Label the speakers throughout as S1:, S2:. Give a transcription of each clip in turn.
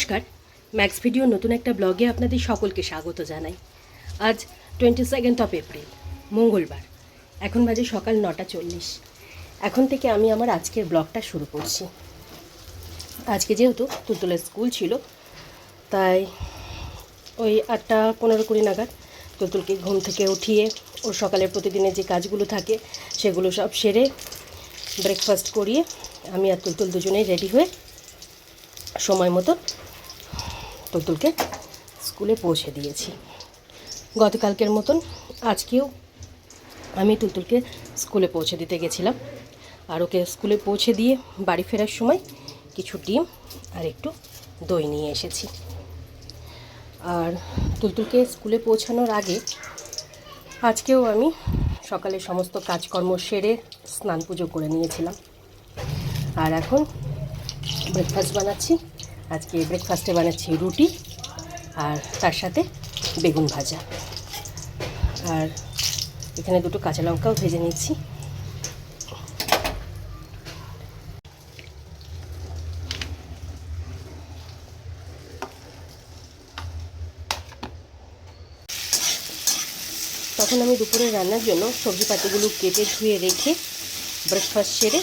S1: নমস্কার। Max video নতুন একটা ব্লগে আপনাদের সকলকে স্বাগত জানাই। আজ টোয়েন্টি সেকেন্ড অফ এপ্রিল মঙ্গলবার। এখন বাজে সকাল নটা চল্লিশ। এখন থেকে আমি আমার আজকের ব্লগটা শুরু করছি। আজকে যেহেতু তুলতুলের স্কুল ছিল, তাই ওই আটটা পনেরো কুড়ি নাগাদ তুলতুলকে ঘুম থেকে উঠিয়ে ওর সকালের প্রতিদিনের যে কাজগুলো থাকে, সেগুলো সব সেরে ব্রেকফাস্ট করিয়ে আমি আর তুলতুল দুজনেই রেডি হয়ে সময় মতো তুলতুলকে স্কুলে পৌঁছে দিয়েছি। গতকালকের মতন আজকেও আমি তুলতুলকে স্কুলে পৌঁছে দিতে গেছিলাম। আর ওকে স্কুলে পৌঁছে দিয়ে বাড়ি ফেরার সময় কিছু ডিম আর একটু দই নিয়ে এসেছি। আর তুলতুলকে স্কুলে পৌঁছানোর আগে আজকেও আমি সকালে সমস্ত কাজকর্ম সেরে স্নান পুজো করে নিয়েছিলাম। আর এখন ব্রেকফাস্ট বানাচ্ছি। আজকে ব্রেকফাস্টে বানাচ্ছি রুটি আর তার সাথে বেগুন ভাজা। আর এখানে দুটো কাঁচা লঙ্কাও ভেজে নিচ্ছি। তখন আমি দুপুরে রান্নার জন্য সবজি পাতিগুলো কেটে ধুয়ে রেখে ব্রেকফাস্ট সেরে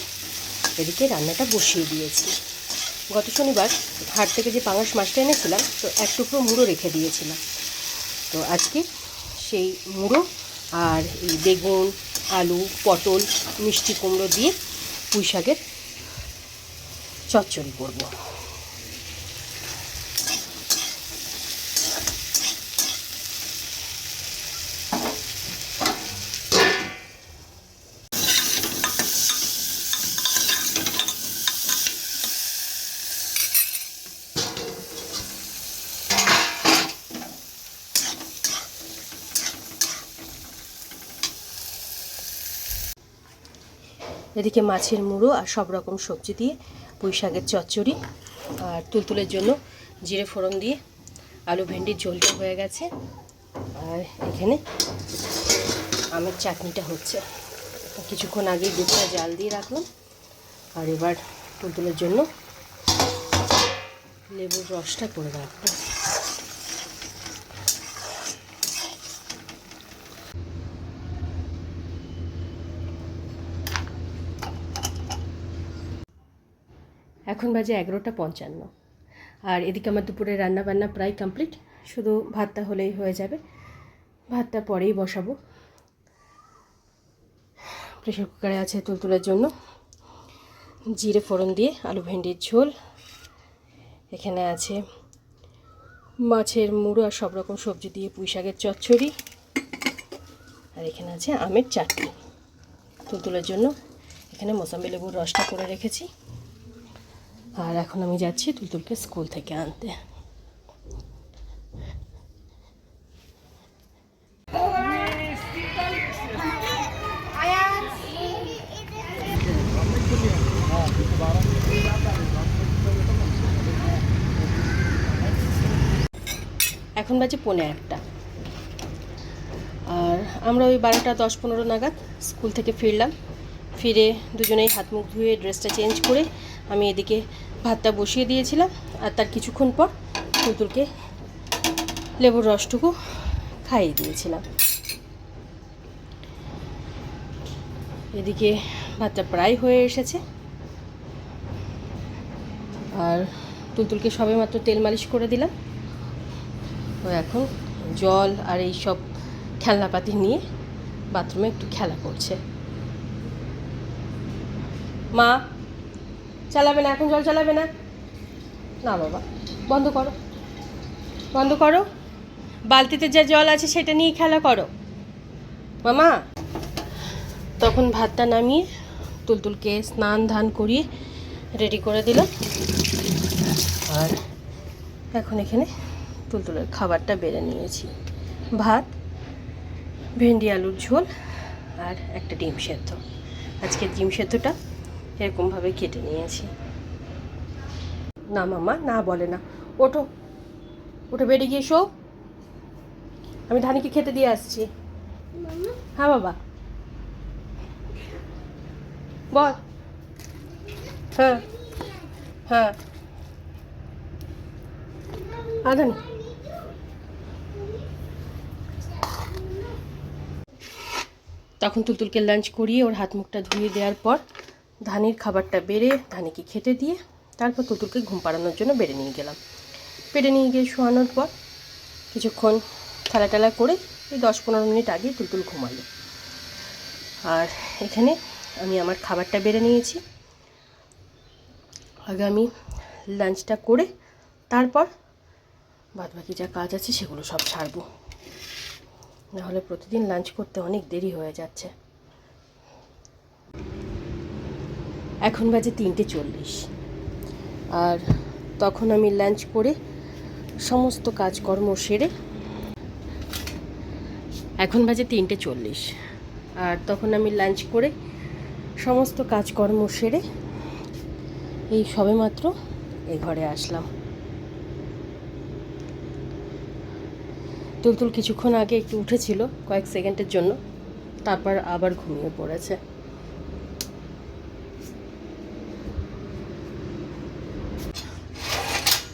S1: এদিকে রান্নাটা বসিয়ে দিয়েছি। গত শনিবার হাট থেকে যে পাঙাশ মাছটা এনেছিলাম, তো এক টুকরো মুড়ো রেখে দিয়েছিলাম। তো আজকে সেই মুড়ো আর এই বেগুন, আলু, পটল, মিষ্টি কুমড়ো দিয়ে পুঁই শাকের চচ্চড়ি করব। এদিকে মাছের মুড়ো আর সব রকম সবজি দিয়ে পুঁই শাকের চচ্চড়ি আর তুলতুলের জন্য জিরে ফোড়ন দিয়ে আলু ভেন্ডির ঝোলটা হয়ে গেছে। আর এখানে আমের চাটনিটা হচ্ছে। কিছুক্ষণ আগেই দুধটা জাল দিয়ে রাখলাম। আর এবার তুলতুলের জন্য লেবুর রসটা করে রাখব। এখন বাজে এগারোটা পঞ্চান্ন। আর এদিকে আমার দুপুরে রান্না বান্না প্রায় কমপ্লিট। শুধু ভাতটা হলেই হয়ে যাবে। ভাতটা পরেই বসাবো। প্রেশার কুকারে আছে তুলতুলের জন্য। জিরে ফোড়ন দিয়ে আলু ভেন্ডির ঝোল। এখানে আছে মাছের মুড়ো আর সব রকম সবজি দিয়ে পুঁই শাকের চচ্চড়ি। আর এখানে আছে আমের চাটনি। তুলতুলের জন্য এখানে মোসাম্বি লেবুর রসটা করে রেখেছি। আর এখন আমি যাচ্ছি তুলতুলকে স্কুল থেকে আনতে। এখন বাজে পৌনে একটা। আর আমরা ওই বারোটা দশ পনেরো নাগাদ স্কুল থেকে ফিরলাম। ফিরে দুজনেই হাত মুখ ধুয়ে ড্রেসটা চেঞ্জ করে আমি এদিকে ভাতটা বসিয়ে দিয়েছিলাম আর তার কিছুক্ষণ পর তুলতুলকে লেবুর রসটুকু খাইয়ে দিয়েছিলাম। এদিকে ভাতটা প্রায় হয়ে এসেছে। আর তুলতুলকে সবে মাত্র তেল মালিশ করে দিলাম। ও এখন জল আর এই সব খেলনাপাতি নিয়ে বাথরুমে একটু খেলা করছে। মা চালাবে না, এখন জল চালাবে না। না বাবা, বন্ধ করো। বন্ধ করো। বালতিতে যা জল আছে সেটা নিয়ে খেলা করো। মামা, তখন ভাতটা নামিয়ে তুলতুলকে স্নান ধান করিয়ে রেডি করে দিলাম আর এখন এখানে তুলতুলের খাবারটা বেড়ে নিয়েছি। ভাত, ভেন্ডি আলুর ঝোল আর একটা ডিম সেদ্ধ। আজকে ডিম সেদ্ধটা এরকমভাবে কেটে নিয়েছি। না মামা না বলে না। ওঠো। ওঠে বেড়ে গিয়ে শো। আমি ধানিকে খেতে দিয়ে আসছি। হ্যাঁ বাবা। বল। হ্যাঁ। হ্যাঁ। আদানি তখন তুলতুলকে লাঞ্চ করিয়ে ওর হাত মুখটা ধুয়ে দেওয়ার পর ধানির খাবারটা বেড়ে ধানিকে খেতে দিয়ে তারপর তুলতুলকে ঘুম পাড়ানোর জন্য বেড়ে নিয়ে গেলাম। বেড়ে নিয়ে গিয়ে শোয়ানোর পর কিছুক্ষণ খেলা টেলা করে এই দশ পনেরো মিনিট আগে তুলতুল ঘুমালো। আর এখানে আমি আমার খাবারটা বেড়ে নিয়েছি। আগে আমি লাঞ্চটা করে তারপর বাদ বাকি যা কাজ আছে সেগুলো সব সারবো। নাহলে প্রতিদিন লাঞ্চ করতে অনেক দেরি হয়ে যাচ্ছে। এখন বাজে তিনটে চল্লিশ। আর তখন আমি লাঞ্চ করে সমস্ত কাজকর্ম সেরে এখন বাজে তিনটে চল্লিশ। আর তখন আমি লাঞ্চ করে সমস্ত কাজকর্ম সেরে এই সবেমাত্র এই ঘরে আসলাম। তুলতুল কিছুক্ষণ আগে একটু উঠেছিল কয়েক সেকেন্ডের জন্য, তারপর আবার ঘুমিয়ে পড়েছে।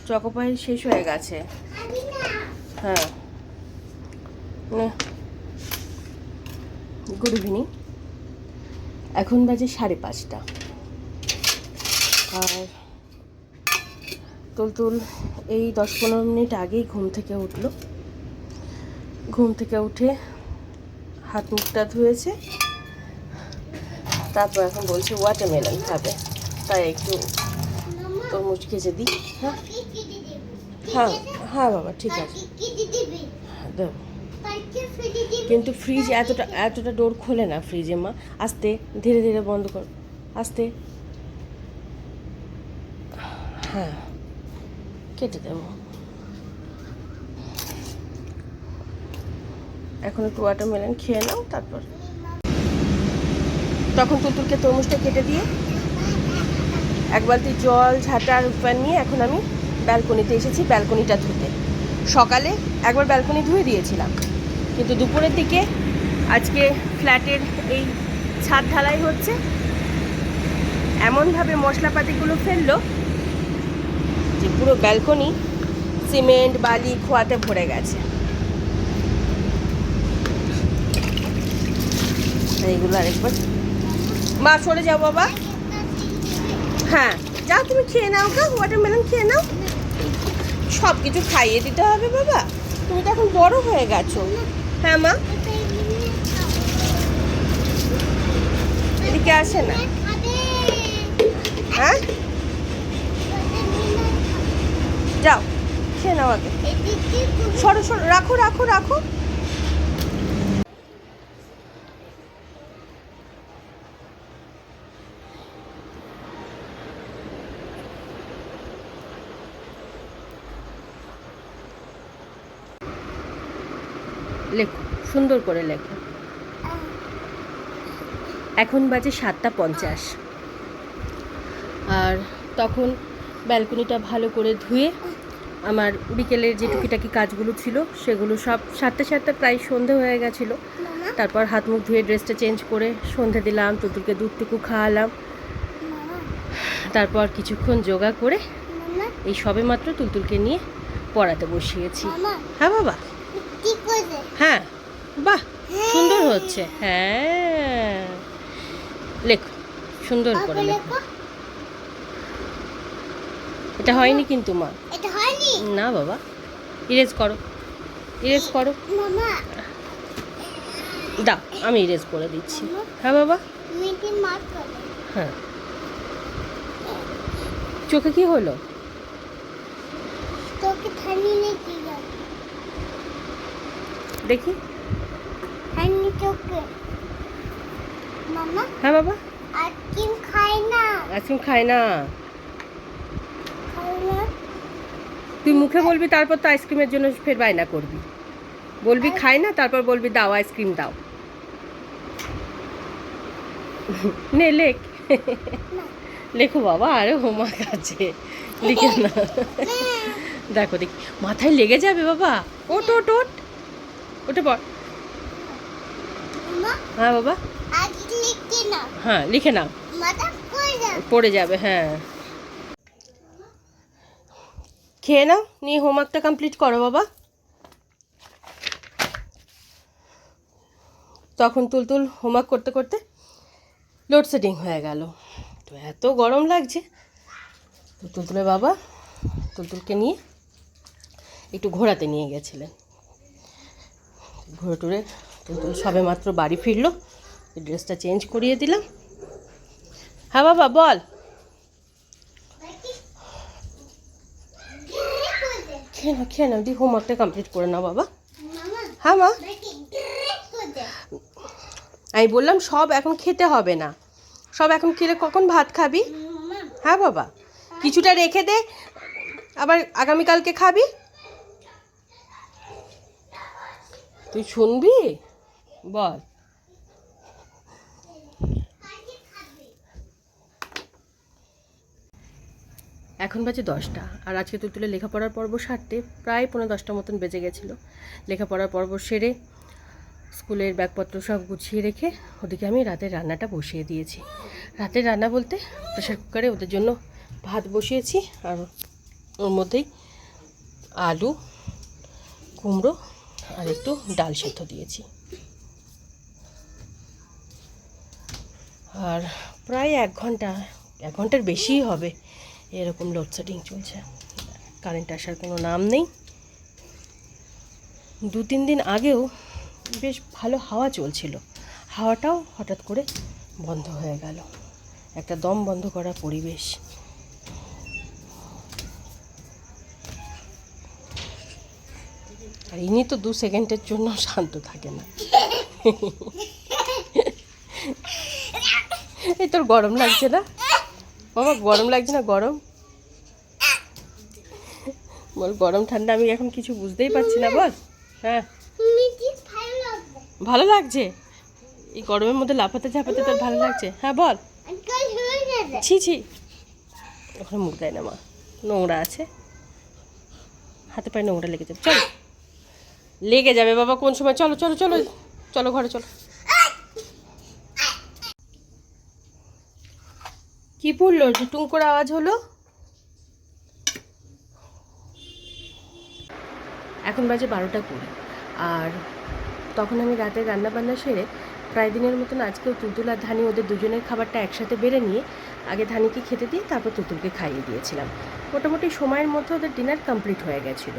S1: চকোপাই শেষ হয়ে গেছে। হ্যাঁ। গুড ইভিনিং এখন বাজে সাড়ে পাঁচটা। আর তুলতুল এই দশ পনেরো মিনিট আগেই ঘুম থেকে উঠল। ঘুম থেকে উঠে হাত মুখটা ধুয়েছে। তারপর এখন বলছে ওয়াটারমেলন খাবে। তাই একটু তরমুজ খেজে দিই হ্যাঁ? হ্যাঁ হ্যাঁ বাবা ঠিক আছে। হ্যাঁ, দেবো। কিন্তু ফ্রিজ এতটা এতটা ডোর খোলে না ফ্রিজে মা। আস্তে ধীরে ধীরে বন্ধ কর। আস্তে। হ্যাঁ কেটে দেবো। এখন একটু ওয়াটারমেলন খেয়ে নাও তারপর। তখন তুলতুলকে তরমুজটা কেটে দিয়ে এক বালতি জল ঝাঁটা আর উপান নিয়ে এখন আমি ব্যালকনিতে এসেছি, ব্যালকনিটা ধুতে। সকালে একবার ব্যালকনি ধুয়ে দিয়েছিলাম। কিন্তু দুপুরের দিকে আজকে ফ্ল্যাটের এই ছাদ ঢালাই হচ্ছে। এমনভাবে মশলাপাতিগুলো ফেলল যে পুরো ব্যালকনি সিমেন্ট, বালি, খোয়াতে ভরে গেছে। এইগুলো আরেকবার। মা, সরে যাও বাবা। হ্যাঁ যাও তুমি খেয়ে নাও গা ওয়াটারমেলন খেয়ে নাও। সব কিছু খাইয়ে দিতে হবে বাবা। তুমি তো এখন বড় হয়ে গেছো। হ্যাঁ মা। এদিকে আসে না। হ্যাঁ? যাও, খেয়ে নাও আগে। সরো সরো, রাখো রাখো রাখো লেখো সুন্দর করে লেখো। এখন বাজে সাতটা পঞ্চাশ। আর তখন ব্যালকনিটা ভালো করে ধুয়ে আমার বিকেলের যে টুকিটাকি কাজগুলো ছিল সেগুলো সব সাতটা সাতটা প্রায় সন্ধে হয়ে গেছিল। তারপর হাত মুখ ধুয়ে ড্রেসটা চেঞ্জ করে সন্ধে দিলাম তুতুলকে দুধটুকু খাওয়ালাম। তারপর কিছুক্ষণ যোগা করে এই সবে মাত্র তুলতুলকে নিয়ে পড়াতে বসিয়েছি। হ্যাঁ বাবা। বাহ সুন্দর হচ্ছে। হ্যাঁ। লেখো সুন্দর করে লেখো। এটা হয়নি কিন্তু মা।
S2: এটা হয়নি?
S1: না বাবা ইরেজ করো ইরেজ করো।
S2: মামা।
S1: দাও আমি ইরেজ করে দিচ্ছি। হ্যাঁ বাবা। হ্যাঁ। চোখে কি হলো? দেখি। হ্যাঁ বাবা।
S2: আর কিম খায় না।
S1: আইসক্রিম খায় না। তুই মুখে বলবি তারপর তো আইসক্রিমের জন্য ফের বায়না করবি। বলবি খাই না তারপর বলবি দাও আইসক্রিম দাও। নে লেখ। লেখো বাবা আরে হোমওয়ার্ক আছে। লিখে না। দেখো দেখি। মাথায় লেগে যাবে বাবা। ওট ওট ওট। ওটা পর। হ্যাঁ বাবা। হ্যাঁ লিখে নাও।
S2: মাথা করে যাবে।
S1: পড়ে যাবে হ্যাঁ। খেয়ে নাও নিয়ে হোমওয়ার্কটা কমপ্লিট করো বাবা। তখন তুলতুল হোমওয়ার্ক করতে করতে লোডশেডিং হয়ে গেল। তো এত গরম লাগছে। তো তুলতুলের বাবা তুলতুলকে নিয়ে একটু ঘোরাতে নিয়ে গেছিলেন। ঘুরে টুরে তুলতুল সবে মাত্র বাড়ি ফিরলো, ড্রেসটা চেঞ্জ করিয়ে দিলাম। হ্যাঁ বাবা, বল। খেয়ে নাও খেয়ে নাও, দি হোমওয়ার্কটা কমপ্লিট করে নাও বাবা। হ্যাঁ মা। আমি বললাম, সব এখন খেতে হবে না। সব এখন খেলে কখন ভাত খাবি? হ্যাঁ বাবা। কিছুটা রেখে দে, আবার আগামীকালকে খাবি? তুই শুনবি? বল। এখন বাজে দশটা, আর আজকে তুলতুলে লেখাপড়ার পর্ব সারতে প্রায় পনেরো দশটা মতন বেজে গেছিল। লেখাপড়ার পর্ব সেরে স্কুলের ব্যাগপত্র সব গুছিয়ে রেখে ওদিকে আমি রাতের রান্নাটা বসিয়ে দিয়েছি। রাতের রান্না বলতে প্রেশার কুকারে ওদের জন্য ভাত বসিয়েছি, আর ওর মধ্যেই আলু, কুমড়ো, আর একটু ডাল সেদ্ধ দিয়েছি। আর প্রায় এক ঘণ্টা, এক ঘণ্টার বেশিই হবে এরকম লোডশেডিং চলছে। কারেন্ট আসার কোনো নাম নেই। দু তিন দিন আগেও বেশ ভালো হাওয়া চলছিল। হাওয়াটাও হঠাৎ করে বন্ধ হয়ে গেল। একটা দম বন্ধ করা পরিবেশ। আর ইনি তো দু সেকেন্ডের জন্য শান্ত থাকে না। এই তোর গরম লাগছে না? বাবা, গরম লাগছে না, গরম? বল, গরম, ঠান্ডা, আমি এখন কিছু বুঝতেই পারছি না, বল। হ্যাঁ।
S2: ভালো
S1: লাগছে? এই গরমের মধ্যে লাফাতে ঝাপাতে তোর ভালো লাগছে? হ্যাঁ বল। ছি ছি। ওখানে মুখ দেয় না, মা। নোংরা আছে। হাতে পায়ে নোংরা লেগে যাবে। চলো। লেগে যাবে, বাবা, কোন সময়? চলো চলো চলো। চলো, ঘরে, চলো। কি পড়ল? টুং করে আওয়াজ হলো? এখন বাজে বারোটা কুড়ি। আর তখন আমি রাতে রান্না বান্না সেরে প্রায় দিনের মতন আজকেও তুলতুল আর ধানি ওদের দুজনের খাবারটা একসাথে বেড়ে নিয়ে আগে ধানিকে খেতে দিয়ে তারপর তুতুলকে খাইয়ে দিয়েছিলাম। মোটামুটি সময়ের মধ্যে ওদের ডিনার কমপ্লিট হয়ে গেছিল।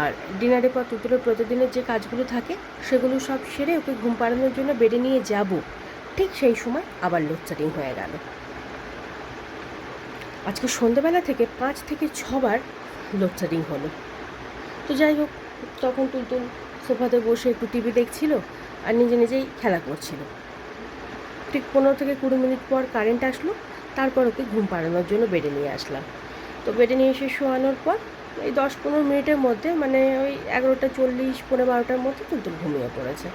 S1: আর ডিনারের পর তুতুলের প্রতিদিনের যে কাজগুলো থাকে, সেগুলো সব সেরে ওকে ঘুম পাড়ানোর জন্য বেডে নিয়ে যাব। ঠিক সেই সময় আবার লোডশেডিং হয়ে গেল। আজকে সন্ধ্যেবেলা থেকে পাঁচ থেকে ছবার লোডশেডিং হলো। তো যাই হোক, তখন তুলতুল সোফাতে বসে একটু টিভি দেখছিল আর নিজে নিজেই খেলা করছিল। ঠিক পনেরো থেকে কুড়ি মিনিট পর কারেন্ট আসলো, তারপর ওকে ঘুম পাড়ানোর জন্য বেডে নিয়ে আসলাম। তো বেডে নিয়ে এসে শোয়ানোর পর এই দশ পনেরো মিনিটের মধ্যে মানে ওই এগারোটা চল্লিশ, পনেরো বারোটার মধ্যে তুলতুল ঘুমিয়ে পড়েছে।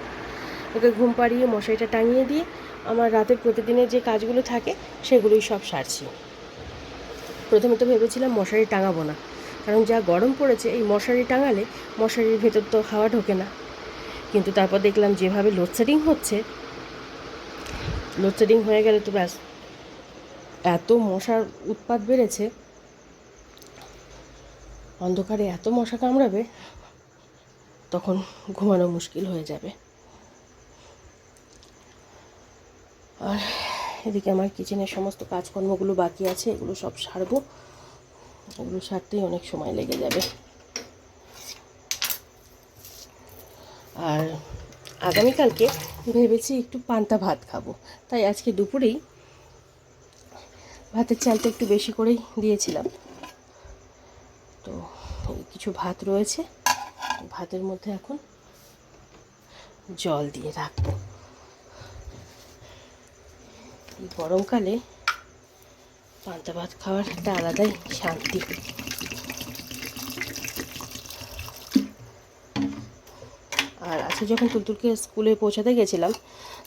S1: ওকে ঘুম পাড়িয়ে মশারিটা টাঙিয়ে দিয়ে, আমার রাতের প্রতিদিনের যে কাজগুলো থাকে, সেগুলোই সব সারছি। প্রথমে তো ভেবেছিলাম মশারি টাঙাবো না। কারণ যা গরম পড়েছে, এই মশারি টাঙালে মশারির ভেতর তো হাওয়া ঢোকে না। কিন্তু তারপর দেখলাম যেভাবে লোডশেডিং হচ্ছে লোডশেডিং হয়ে গেলে তো ব্যাস, এত মশার উৎপাত বেড়েছে, অন্ধকারে এত মশা কামড়াবে, তখন ঘুমানো মুশকিল হয়ে যাবে। আর এদিকে আমার কিচেনের সমস্ত কাজকর্মগুলো বাকি আছে, এগুলো সব সারবো। এগুলো সারতেই অনেক সময় লেগে যাবে। আর আগামীকালকে ভেবেছি একটু পান্তা ভাত খাব, তাই আজকে দুপুরেই ভাতের চালটা একটু বেশি করেই দিয়েছিলাম। তো কিছু ভাত রয়েছে, ভাতের মধ্যে এখন জল দিয়ে রাখব। গরমকালে পান্তা ভাত খাওয়ার একটা আলাদাই শান্তি। আর আজকে যখন তুলতুলকে স্কুলে পৌঁছাতে গেছিলাম,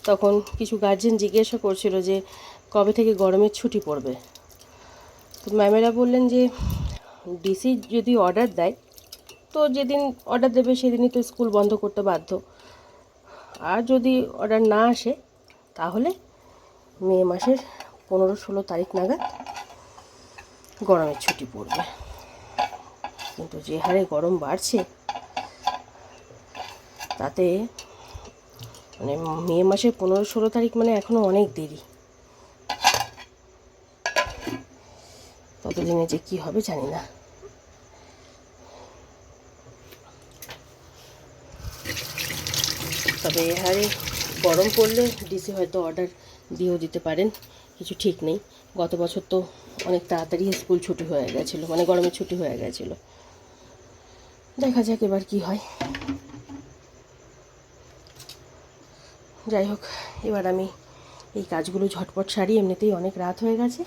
S1: তখন কিছু গার্জেন জিজ্ঞাসা করছিল যে, কবে থেকে গরমের ছুটি পড়বে? তো ম্যামেরা বললেন যে, ডিসি যদি অর্ডার দেয়, তো যেদিন অর্ডার দেবে সেদিনই তো স্কুল বন্ধ করতে বাধ্য। আর যদি অর্ডার না আসে, তাহলে মে মাসের পনেরো ষোলো তারিখ নাগাদ গরমের ছুটি পড়বে। কিন্তু যে হারে গরম বাড়ছে, তাতে মানে মে মাসের পনেরো ষোলো তারিখ মানে এখনও অনেক দেরি। ততদিনে যে কি হবে জানি না। তবে এ হারে গরম পড়লে ডিসি হয়তো অর্ডার দিয়েও দিতে পারেন, কিছু ঠিক নেই। গত বছর তো অনেক তাড়াতাড়ি স্কুল ছুটি হয়ে গেছিল মানে গরমের ছুটি হয়ে গেছিল। দেখা যাক এবার কি হয়। যাই হোক, এবার আমি এই কাজগুলো ঝটপট সারি, এমনিতেই অনেক রাত হয়ে গেছে।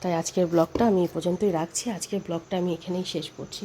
S1: তাই আজকের ব্লগটা আমি এ পর্যন্তই রাখছি। আজকের ব্লগটা আমি এখানেই শেষ করছি।